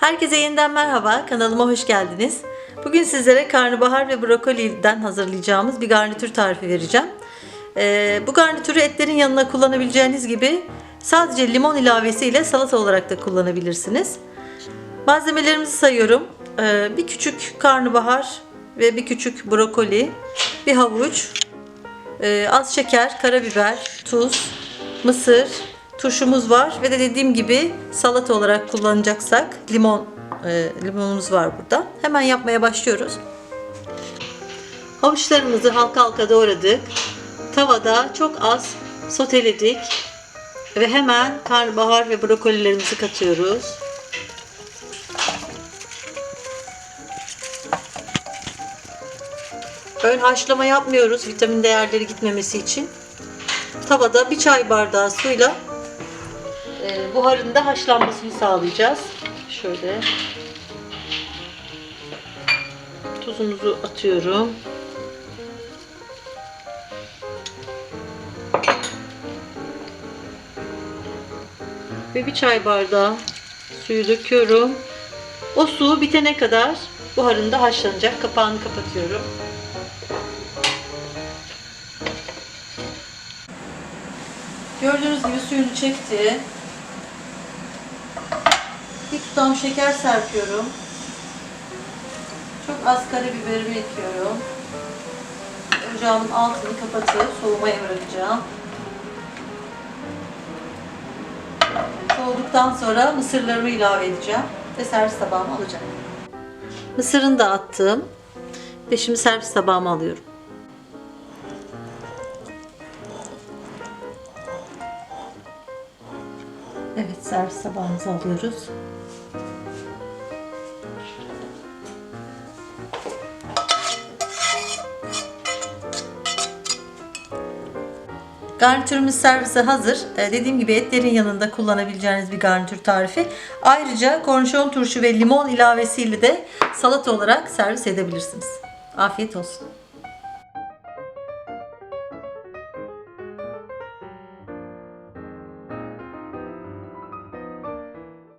Herkese yeniden merhaba. Kanalıma hoş geldiniz. Bugün sizlere karnabahar ve brokoliden hazırlayacağımız bir garnitür tarifi vereceğim. Ee, bu garnitürü etlerin yanına kullanabileceğiniz gibi sadece limon ilavesiyle salata olarak da kullanabilirsiniz. Malzemelerimizi sayıyorum. Ee, bir küçük karnabahar ve bir küçük brokoli, bir havuç, ee, az şeker, karabiber, tuz, mısır, turşumuz var ve de dediğim gibi salata olarak kullanacaksak limon e, limonumuz var burada. Hemen yapmaya başlıyoruz. Havuçlarımızı halka halka doğradık. Tavada çok az soteledik ve hemen karnabahar ve brokolilerimizi katıyoruz. Ön haşlama yapmıyoruz vitamin değerleri gitmemesi için. Tavada bir çay bardağı suyla e, buharın da haşlanmasını sağlayacağız. Şöyle tuzumuzu atıyorum. Ve bir çay bardağı suyu döküyorum. O su bitene kadar buharında haşlanacak. Kapağını kapatıyorum. Gördüğünüz gibi suyunu çekti. Tutam şeker serpiyorum. Çok az karabiberimi ekliyorum. Ocağımın altını kapatıp soğumaya bırakacağım. Soğuduktan sonra mısırlarımı ilave edeceğim ve servis tabağıma alacağım. Mısırını da attım ve şimdi servis tabağıma alıyorum. Evet servis tabağımıza alıyoruz. Garnitürümüz servise hazır. Ee, dediğim gibi etlerin yanında kullanabileceğiniz bir garnitür tarifi. Ayrıca kornişon turşu ve limon ilavesiyle de salata olarak servis edebilirsiniz. Afiyet olsun.